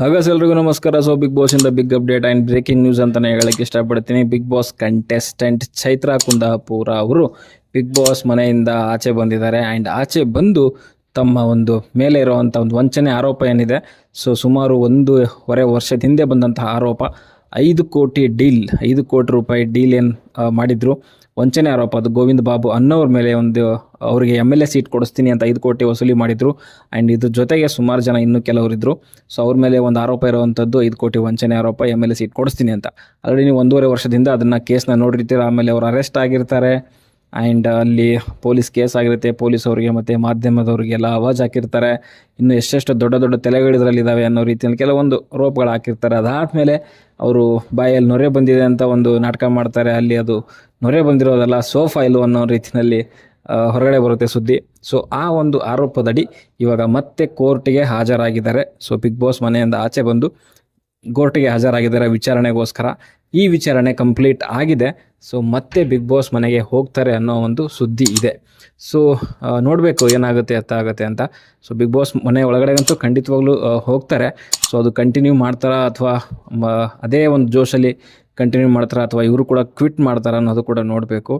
ಹಾಗಾಸ್ ಎಲ್ರಿಗೂ ನಮಸ್ಕಾರ. So Bigg Boss ಇಂದ big update and breaking news ಅಂತಲೇ ಹೇಳಕ್ಕೆ ಇಷ್ಟಪಡ್ತೀನಿ. Bigg Boss contestant Chaitra Kundapura ಅವರು ಬಿಗ್ ಬಾಸ್ ಮನೆಯಿಂದ ಆಚೆ ಬಂದಿದ್ದಾರೆ. ಆ್ಯಂಡ್ ಆಚೆ ಬಂದು ತಮ್ಮ ಒಂದು ಮೇಲೆ ಇರುವಂಥ ಒಂದು ವಂಚನೆ ಆರೋಪ ಏನಿದೆ. ಸೊ ಸುಮಾರು ಒಂದೂವರೆ ವರ್ಷದ ಹಿಂದೆ ಬಂದಂತಹ ಆರೋಪ. ಐದು ಕೋಟಿ ಡೀಲ್, ಐದು ಕೋಟಿ ರೂಪಾಯಿ ಡೀಲ್ ಏನು ಮಾಡಿದ್ರು. ವಂಚನೆ ಆರೋಪ ಅದು. ಗೋವಿಂದ ಬಾಬು ಅನ್ನೋರ ಮೇಲೆ ಒಂದು, ಅವರಿಗೆ ಎಂ ಎಲ್ ಎ ಸೀಟ್ ಕೊಡಿಸ್ತೀನಿ ಅಂತ ಐದು ಕೋಟಿ ವಸೂಲಿ ಮಾಡಿದ್ರು. ಆ್ಯಂಡ್ ಇದ್ರ ಜೊತೆಗೆ ಸುಮಾರು ಜನ ಇನ್ನೂ ಕೆಲವರಿದ್ದರು ಸೊ ಅವ್ರ ಮೇಲೆ ಒಂದು ಆರೋಪ ಇರುವಂಥದ್ದು ಐದು ಕೋಟಿ ವಂಚನೆ ಆರೋಪ, ಎಂ ಎಲ್ ಎ ಸೀಟ್ ಕೊಡಿಸ್ತೀನಿ ಅಂತ. ಆಲ್ರೆಡಿ ನೀವು ಒಂದೂವರೆ ವರ್ಷದಿಂದ ಅದನ್ನು ಕೇಸನ್ನ ನೋಡಿರ್ತೀರ, ಆಮೇಲೆ ಅವ್ರು ಅರೆಸ್ಟ್ ಆಗಿರ್ತಾರೆ. ಆ್ಯಂಡ್ ಅಲ್ಲಿ ಪೊಲೀಸ್ ಕೇಸ್ ಆಗಿರುತ್ತೆ, ಪೊಲೀಸ್ ಅವರಿಗೆ ಮತ್ತು ಮಾಧ್ಯಮದವರಿಗೆಲ್ಲ ಅವಾಜ್ ಹಾಕಿರ್ತಾರೆ. ಇನ್ನು ಎಷ್ಟೆಷ್ಟು ದೊಡ್ಡ ದೊಡ್ಡ ತಲೆಗಳು ಇದರಲ್ಲಿದ್ದಾವೆ ಅನ್ನೋ ರೀತಿಯಲ್ಲಿ ಕೆಲವೊಂದು ರೋಪ್ಗಳು ಹಾಕಿರ್ತಾರೆ. ಅದಾದಮೇಲೆ ಅವರು ಬಾಯಲ್ಲಿ ನೊರೆ ಬಂದಿದೆ ಅಂತ ಒಂದು ನಾಟಕ ಮಾಡ್ತಾರೆ. ಅಲ್ಲಿ ಅದು ನೊರೆ ಬಂದಿರೋದಲ್ಲ, ಸೋಫಾ ಇಲು ಅನ್ನೋ ರೀತಿಯಲ್ಲಿ ಹೊರಗಡೆ ಬರುತ್ತೆ ಸುದ್ದಿ. ಸೊ ಆ ಒಂದು ಆರೋಪದಡಿ ಇವಾಗ ಮತ್ತೆ ಕೋರ್ಟಿಗೆ ಹಾಜರಾಗಿದ್ದಾರೆ. ಸೊ ಬಿಗ್ ಬಾಸ್ ಮನೆಯಿಂದ ಆಚೆ ಬಂದು ಕೋರ್ಟಿಗೆ ಹಾಜರಾಗಿದ್ದಾರೆ ವಿಚಾರಣೆಗೋಸ್ಕರ. ಈ ವಿಚಾರಣೆ ಕಂಪ್ಲೀಟ್ ಆಗಿದೆ. ಸೊ ಮತ್ತೆ ಬಿಗ್ ಬಾಸ್ ಮನೆಗೆ ಹೋಗ್ತಾರೆ ಅನ್ನೋ ಒಂದು ಸುದ್ದಿ ಇದೆ. ಸೊ ನೋಡಬೇಕು ಏನಾಗುತ್ತೆ ಅರ್ಥ ಆಗುತ್ತೆ ಅಂತ. ಸೊ ಬಿಗ್ ಬಾಸ್ ಮನೆ ಒಳಗಡೆಗಂತೂ ಖಂಡಿತವಾಗ್ಲೂ ಹೋಗ್ತಾರೆ. ಸೊ ಅದು ಕಂಟಿನ್ಯೂ ಮಾಡ್ತಾರಾ ಅಥವಾ ಅದೇ ಒಂದು ಜೋಶಲ್ಲಿ ಕಂಟಿನ್ಯೂ ಮಾಡ್ತಾರೆ ಅಥವಾ ಇವರು ಕೂಡ ಕ್ವಿಟ್ ಮಾಡ್ತಾರೆ ಅನ್ನೋದು ಕೂಡ ನೋಡಬೇಕು.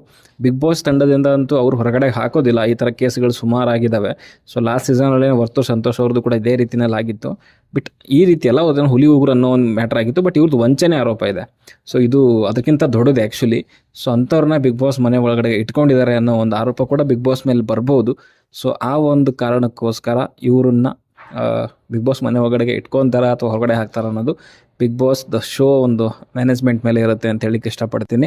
ಬಿಗ್ ಬಾಸ್ ತಂಡದಿಂದ ಅಂತೂ ಅವ್ರು ಹೊರಗಡೆ ಹಾಕೋದಿಲ್ಲ. ಈ ಥರ ಕೇಸ್ಗಳು ಸುಮಾರಾಗಿದ್ದಾವೆ ಸೊ ಲಾಸ್ಟ್ ಸೀಸನಲ್ಲಿ ವರ್ತು ಸಂತೋಷ್ ಅವ್ರದ್ದು ಕೂಡ ಇದೇ ರೀತಿಯಲ್ಲಿ ಆಗಿತ್ತು. ಬಟ್ ಈ ರೀತಿ ಎಲ್ಲ ಅದನ್ನು ಹುಲಿ ಉಗುರು ಅನ್ನೋ ಒಂದು ಮ್ಯಾಟ್ರ್ ಆಗಿತ್ತು. ಬಟ್ ಇವ್ರದ್ದು ವಂಚನೆ ಆರೋಪ ಇದೆ. ಸೊ ಇದು ಅದಕ್ಕಿಂತ ದೊಡ್ಡದು ಆ್ಯಕ್ಚುಲಿ ಸೊ ಅಂಥವ್ರನ್ನ ಬಿಗ್ ಬಾಸ್ ಮನೆ ಒಳಗಡೆ ಇಟ್ಕೊಂಡಿದ್ದಾರೆ ಅನ್ನೋ ಒಂದು ಆರೋಪ ಕೂಡ ಬಿಗ್ ಬಾಸ್ ಮೇಲೆ ಬರ್ಬೋದು. ಸೊ ಆ ಒಂದು ಕಾರಣಕ್ಕೋಸ್ಕರ ಇವ್ರನ್ನ ಬಿಗ್ ಬಾಸ್ ಮನೆ ಒಳಗಡೆಗೆ ಇಟ್ಕೊತಾರ ಅಥವಾ ಹೊರಗಡೆ ಹಾಕ್ತಾರ ಅನ್ನೋದು ಬಿಗ್ ಬಾಸ್ ದ ಶೋ ಒಂದು ಮ್ಯಾನೇಜ್ಮೆಂಟ್ ಮೇಲೆ ಇರುತ್ತೆ ಅಂತ ಹೇಳಿಕ್ಕೆ ಇಷ್ಟಪಡ್ತೀನಿ.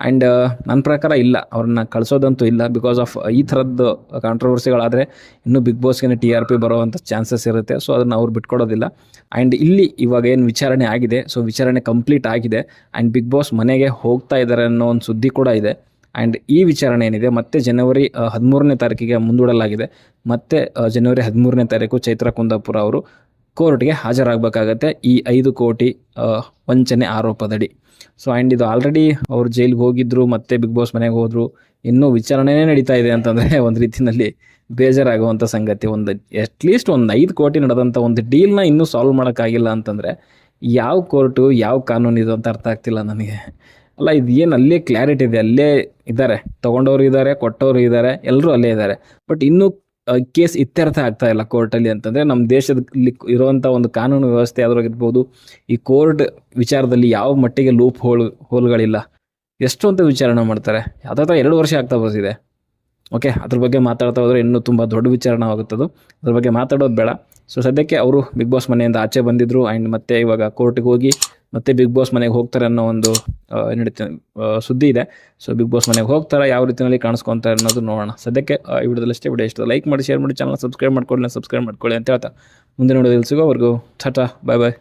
ಆ್ಯಂಡ್ ನನ್ನ ಪ್ರಕಾರ ಇಲ್ಲ. ಅವ್ರನ್ನ ಕಳಿಸೋದಂತೂ ಇಲ್ಲ. ಬಿಕಾಸ್ ಆಫ್ ಈ ಥರದ್ದು ಕಾಂಟ್ರವರ್ಸಿಗಳಾದರೆ ಇನ್ನೂ ಬಿಗ್ ಬಾಸ್ಗೆ ಟಿ ಆರ್ ಪಿ ಬರೋವಂಥ ಚಾನ್ಸಸ್ ಇರುತ್ತೆ. ಸೊ ಅದನ್ನು ಅವ್ರು ಬಿಟ್ಕೊಡೋದಿಲ್ಲ. ಆ್ಯಂಡ್ ಇಲ್ಲಿ ಇವಾಗ ಏನು ವಿಚಾರಣೆ ಆಗಿದೆ. ಸೊ ವಿಚಾರಣೆ ಕಂಪ್ಲೀಟ್ ಆಗಿದೆ. ಆ್ಯಂಡ್ ಬಿಗ್ ಬಾಸ್ ಮನೆಗೆ ಹೋಗ್ತಾ ಇದ್ದಾರೆ ಅನ್ನೋ ಒಂದು ಸುದ್ದಿ ಕೂಡ ಇದೆ. ಆ್ಯಂಡ್ ಈ ವಿಚಾರಣೆ ಏನಿದೆ, ಮತ್ತೆ ಜನವರಿ ಹದಿಮೂರನೇ ತಾರೀಕಿಗೆ ಮುಂದೂಡಲಾಗಿದೆ. ಮತ್ತೆ ಜನವರಿ ಹದಿಮೂರನೇ ತಾರೀಕು ಚೈತ್ರ ಕುಂದಾಪುರ ಅವರು ಕೋರ್ಟ್ಗೆ ಹಾಜರಾಗಬೇಕಾಗತ್ತೆ ಈ ಐದು ಕೋಟಿ ವಂಚನೆ ಆರೋಪದಡಿ. ಸೊ ಆ್ಯಂಡ್ ಇದು ಆಲ್ರೆಡಿ ಅವ್ರು ಜೈಲಿಗೆ ಹೋಗಿದ್ರು, ಮತ್ತೆ ಬಿಗ್ ಬಾಸ್ ಮನೆಗೆ ಹೋದರು. ಇನ್ನೂ ವಿಚಾರಣೆನೇ ನಡೀತಾ ಇದೆ ಅಂತಂದರೆ ಒಂದು ರೀತಿಯಲ್ಲಿ ಬೇಜಾರಾಗುವಂಥ ಸಂಗತಿ. ಒಂದು ಅಟ್ಲೀಸ್ಟ್ ಒಂದು ಐದು ಕೋಟಿ ನಡೆದಂಥ ಒಂದು ಡೀಲ್ನ ಇನ್ನೂ ಸಾಲ್ವ್ ಮಾಡೋಕ್ಕಾಗಿಲ್ಲ ಅಂತಂದರೆ, ಯಾವ ಕೋರ್ಟು, ಯಾವ ಕಾನೂನು ಇದು ಅಂತ ಅರ್ಥ ಆಗ್ತಿಲ್ಲ ನನಗೆ. ಅಲ್ಲ ಇದು ಏನು ಅಲ್ಲೇ ಕ್ಲಾರಿಟಿ ಇದೆ, ಅಲ್ಲೇ ಇದ್ದಾರೆ ತೊಗೊಂಡವ್ರು ಇದ್ದಾರೆ ಕೊಟ್ಟವರು ಇದ್ದಾರೆ ಎಲ್ಲರೂ ಅಲ್ಲೇ ಇದ್ದಾರೆ ಬಟ್ ಇನ್ನೂ ಕೇಸ್ ಇತ್ಯರ್ಥ ಆಗ್ತಾ ಇಲ್ಲ ಕೋರ್ಟಲ್ಲಿ ಅಂತಂದರೆ ನಮ್ಮ ದೇಶದಲ್ಲಿ ಇರುವಂಥ ಒಂದು ಕಾನೂನು ವ್ಯವಸ್ಥೆ ಅದರಾಗಿರ್ಬೋದು ಈ ಕೋರ್ಟ್ ವಿಚಾರದಲ್ಲಿ ಯಾವ ಮಟ್ಟಿಗೆ ಲೂಪ್ ಹೋಲ್ ಹೋಲ್ಗಳಿಲ್ಲ ಎಷ್ಟು ಅಂತ ವಿಚಾರಣೆ ಮಾಡ್ತಾರೆ. ಯಾವ್ದಾದ್ರು ಎರಡು ವರ್ಷ ಆಗ್ತಾ ಬರ್ತಿದೆ. ಓಕೆ ಅದ್ರ ಬಗ್ಗೆ ಮಾತಾಡ್ತಾ ಹೋದರೆ ಇನ್ನೂ ತುಂಬ ದೊಡ್ಡ ವಿಚಾರಣೆ ಆಗುತ್ತದು. ಅದ್ರ ಬಗ್ಗೆ ಮಾತಾಡೋದು ಬೇಡ. ಸೊ ಸದ್ಯಕ್ಕೆ ಅವರು ಬಿಗ್ ಬಾಸ್ ಮನೆಯಿಂದ ಆಚೆ ಬಂದಿದ್ದರು ಆ್ಯಂಡ್ ಮತ್ತೆ ಇವಾಗ ಕೋರ್ಟಿಗೆ ಹೋಗಿ ಮತ್ತೆ ಬಿಗ್ ಬಾಸ್ ಮನೆಗೆ ಹೋಗ್ತಾರೆ ಅನ್ನೋ ಒಂದು ಏನಿಡುತ್ತೆ ಏನ್ ಸುದ್ದಿ ಇದೆ. ಸೊ ಬಿಗ್ ಬಾಸ್ ಮನೆಗೆ ಹೋಗ್ತಾರೆ, ಯಾವ ರೀತಿಯಲ್ಲಿ ಕಾಣಿಸ್ಕೊಂತಾರೆ ಅನ್ನೋದು ನೋಡೋಣ. ಸದ್ಯಕ್ಕೆ ಈ ವಿಡಿಯೋದಲ್ಲಿ ಅಷ್ಟೇ. ವಿಡಿಯೋ ಇಷ್ಟ ಲೈಕ್ ಮಾಡಿ, ಶೇರ್ ಮಾಡಿ ಚಾನಲ್ ಸಬ್ಸ್ಕ್ರೈಬ್ ಮಾಡ್ಕೊಳ್ಳಿ ಸಬ್ಸ್ಕ್ರೈಬ್ ಮಾಡ್ಕೊಳ್ಳಿ ಅಂತ ಹೇಳ್ತಾ. ಮುಂದಿನ ವಿಡಿಯೋದಲ್ಲಿ ಸಿಗೋವರೆಗೂ, ಟಾಟಾ ಬಾಯ್ ಬಾಯ್